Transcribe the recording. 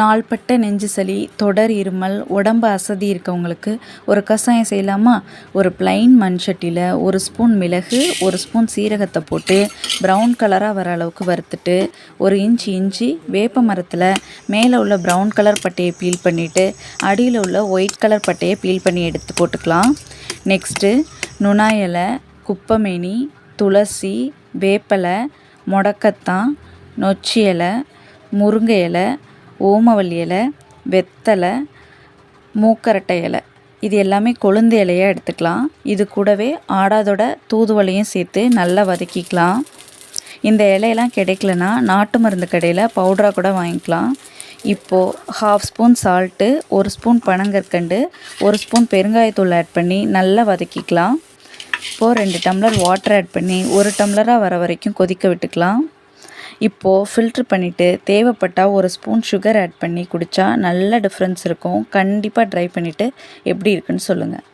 நாள்பட்ட நெஞ்சு சளி தொடர் இருமல் உடம்பு அசதி இருக்கவங்களுக்கு ஒரு கஷாயம் செய்யலாமா? ஒரு பிளைன் மண் சட்டியில் ஒரு ஸ்பூன் மிளகு ஒரு ஸ்பூன் சீரகத்தை போட்டு ப்ரௌன் கலராக வர அளவுக்கு வறுத்துட்டு ஒரு இன்ச்சு இஞ்சி வேப்ப மரத்தில் மேலே உள்ள ப்ரௌன் கலர் பட்டையை பீல் பண்ணிவிட்டு அடியில் உள்ள ஒயிட் கலர் பட்டையை பீல் பண்ணி எடுத்து போட்டுக்கலாம். நெக்ஸ்ட்டு நுணா குப்பமேனி துளசி வேப்பலை முடக்கத்தான் நொச்சி இலை முருங்கை இலை ஓமவல்லி இலை வெத்தலை மூக்கரட்டை இலை. இது எல்லாமே கொழுந்து இலையாக எடுத்துக்கலாம். இது கூடவே ஆடாதோட தூதுவலையும் சேர்த்து நல்லா வதக்கிக்கலாம். இந்த இலையெல்லாம் கிடைக்கலனா நாட்டு மருந்து கடையில் பவுடராக கூட வாங்கிக்கலாம். இப்போது ஹாஃப் ஸ்பூன் சால்ட்டு ஒரு ஸ்பூன் பனங்கற்கண்டு ஒரு ஸ்பூன் பெருங்காயத்தூள் ஆட் பண்ணி நல்லா வதக்கிக்கலாம். இப்போது ரெண்டு டம்ளர் வாட்டர் ஆட் பண்ணி ஒரு டம்ளராக வர வரைக்கும் கொதிக்க விட்டுக்கலாம். இப்போது ஃபில்ட்ரு பண்ணிவிட்டு தேவைப்பட்டால் ஒரு ஸ்பூன் சுகர் ஆட் பண்ணி குடித்தா நல்ல டிஃப்ரென்ஸ் இருக்கும். கண்டிப்பாக ட்ரை பண்ணிவிட்டு எப்படி இருக்குன்னு சொல்லுங்கள்